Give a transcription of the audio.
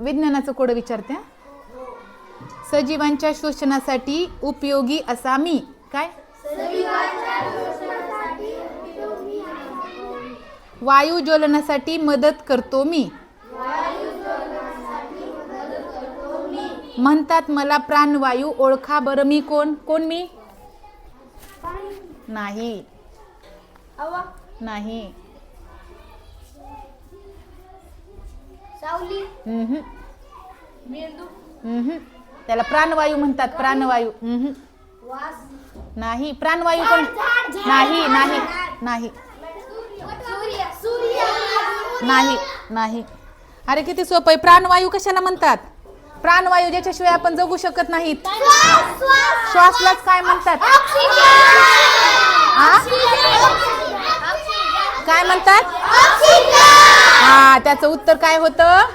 विज्ञानाचं कोड विचारते. सजीवांच्या शोषणासाठी उपयोगी असा मी. काय? वायू ज्वलनासाठी मदत करतो मी. म्हणतात मला प्राणवायू ओळखा बरं मी कोण? कोण मी? नाही. नाही. सावली? मेंदू. त्याला प्राणवायू म्हणतात प्राणवायू. वास? नाही प्राणवायू पण नाही नाही नाही. सूर्य सूर्य नाही नाही. अरे किती सोपं आहे. प्राणवायू कशाला म्हणतात? प्राणवायू ज्याच्याशिवाय आपण जगू शकत नाहीत. श्वासलाच काय म्हणतात? आ? काय म्हणतात? हा त्याचं उत्तर काय होतं?